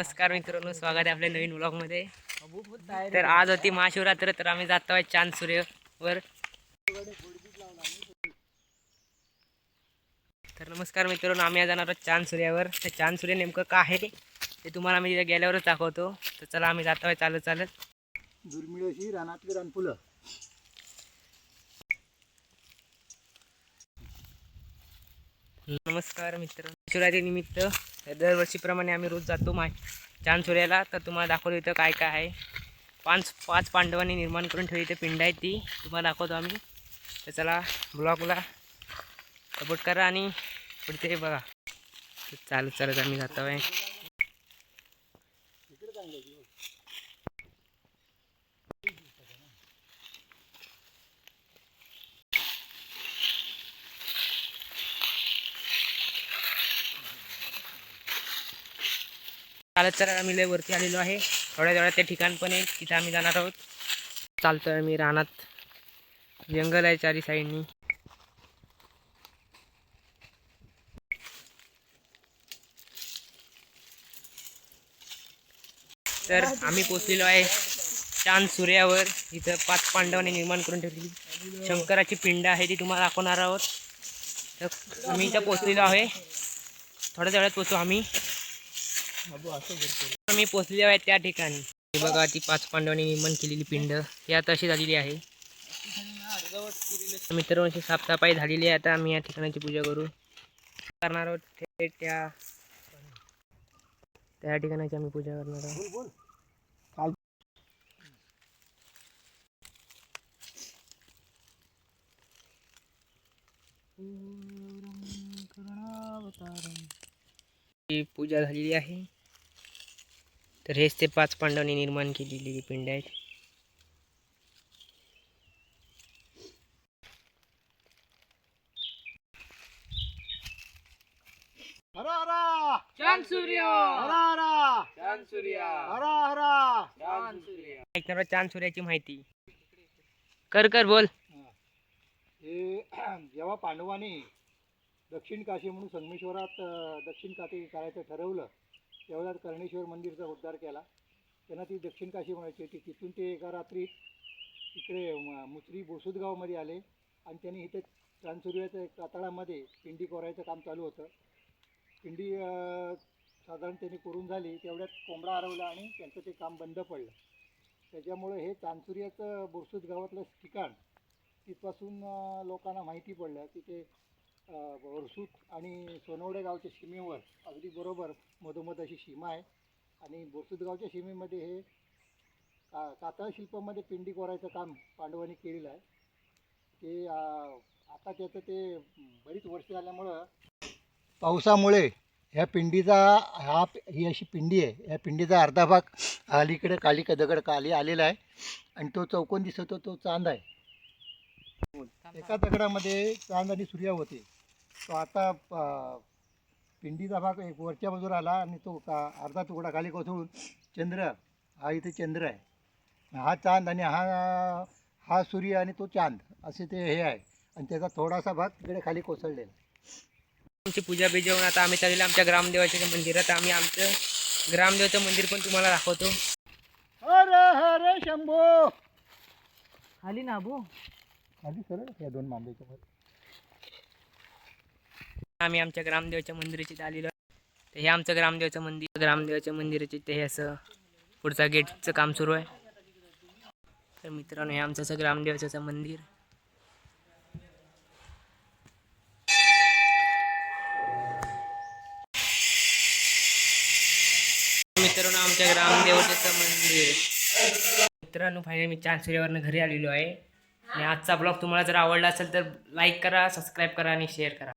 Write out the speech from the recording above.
नमस्कार मित्रांनो स्वागत आहे आपल्या नवीन ब्लॉगमध्ये तर आज होती महाशिवरात्र तर आम्ही जातो आहे चांद सूर्यवर तर नमस्कार मित्रांनो आम्ही आज जाणार आहोत चांद सूर्यावर तर चांद सूर्य नेमकं का आहे ते तुम्हाला आम्ही तिथे गेल्यावरच दाखवतो. तर चला आम्ही जातो आहे चालत चालत. दुर्मिळ अशी रानातली रानफुलं. नमस्कार मित्र शिवरात्रीनिमित्त दरवर्षीप्रमाणे आम्ही रोज जातो मा चांद तर तुम्हाला दाखवतो इथं काय काय आहे. पाच पाच पांडवांनी निर्माण करून ठेवली इथं पिंड आहे ती. तुम्हाला दाखवतो आम्ही. तर चला ब्लॉगला सपोर्ट करा आणि पुढचे बघा. तर चालत चालत आम्ही जातो आहे चालत चालत आम्ही लय वरती आलेलो आहे. थोड्या थोड्या ते ठिकाण पण आहे तिथे आम्ही जाणार आहोत. चालतोय आम्ही रानात. जंगल आहे चारी साईडनी. तर आम्ही पोचलेलो आहे चांद सूर्यावर. इथं पाच पांडवांनी निर्माण करून ठेवलेली शंकराची पिंड आहे ती तुम्हाला दाखवणार आहोत. तर आम्ही इथं पोचलेलो आहे. थोड्या थोड्यात पोचू आम्ही. आम्ही पोचलेलो आहे त्या ठिकाणी. हे बघा ती पाच पांडवांनी निर्माण केलेली पिंड. ही आता अशी झालेली आहे. मित्रांनो अशी साफसफाई झालेली आहे. आता आम्ही या ठिकाणाची पूजा करू. करणार आहोत थेट त्या त्या ठिकाणाची आम्ही पूजा करणार आहोत. बोल काल पूजा झालेली आहे. तर हेच ते पाच पांडवांनी निर्माण केलेली पिंड आहेत. हरा हरा! चांद सूर्य! हरा हरा! चांद सूर्य! हरा हरा! चांद सूर्य! ऐकणार चांद सूर्याची माहिती. कर कर बोल. हे जेव्हा पांडवांनी दक्षिण काशी म्हणून संगमेश्वरात दक्षिण काशी करायचं ठरवलं तेवढ्यात कर्णेश्वर मंदिरचा उद्धार केला. त्यांना ती दक्षिण काशी म्हणायची होती. तिथून ते एका रात्री इकडे म- मुसरी बोसुदगावमध्ये आले आणि त्यांनी इथे चांदसूर्याच्या कातळामध्ये पिंडी कोरायचं काम चालू होतं. पिंडी साधारण त्यांनी करून झाली. तेवढ्यात कोंबडा हरवला आणि त्यांचं ते काम बंद पडलं. त्याच्यामुळे हे चांदसुर्याचं बोरसूद गावातलं ठिकाण तिथपासून लोकांना माहिती पडलं. तिथे वरसूत आणि सोनवडे गावच्या सीमेवर अगदी बरोबर मधोमध अशी सीमा आहे. आणि बोरसूत गावच्या सीमेमध्ये हे का कातळ शिल्पामध्ये पिंडी कोरायचं काम पांडवांनी केलेलं आहे. ते आता त्याचं ते बरीच वर्ष झाल्यामुळं पावसामुळे ह्या पिंडीचा हा ही अशी पिंडी आहे. या पिंडीचा अर्धा भाग अलीकडे काली दगड काली आलेला आहे आणि तो चौकोन दिसतो तो चांद आहे. एका दगडामध्ये चांद आणि सूर्य होते. तो आता पिंडीचा भाग एक वरच्या बाजूला आला आणि तो का अर्धा तुकडा खाली कोसळून चंद्र हा इथे चंद्र आहे. हा चांद आणि हा हा सूर्य आणि तो चांद असे ते हे आहे. आणि त्याचा थोडासा भाग तिकडे खाली कोसळलेला आहे. आमची पूजा बिजा होऊन आता आम्ही चाललेलो आमच्या ग्रामदेवाच्या मंदिरात. आम्ही आमचं ग्रामदेवाचं मंदिर पण तुम्हाला दाखवतो. हर हर शंभो! खाली ना अबू. खाली सरळ या दोन मांब्याच्या वर. आम्ही आमच्या ग्रामदेवाच्या मंदिराची आलेलो आहे. तर हे आमचं ग्रामदेवाचं मंदिर ग्रामदेवाच्या मंदिराचे ते हे असं पुढचा गेटचं काम सुरू आहे. तर मित्रांनो हे आमचं असं ग्रामदेवाचं मंदिर. मित्रांनो आमच्या ग्रामदेवतेचं मंदिर. मित्रांनो फायनल मी चार घरी आलेलो आहे. आणि आजचा ब्लॉग तुम्हाला जर आवडला असेल तर लाईक करा सबस्क्राईब करा आणि शेअर करा.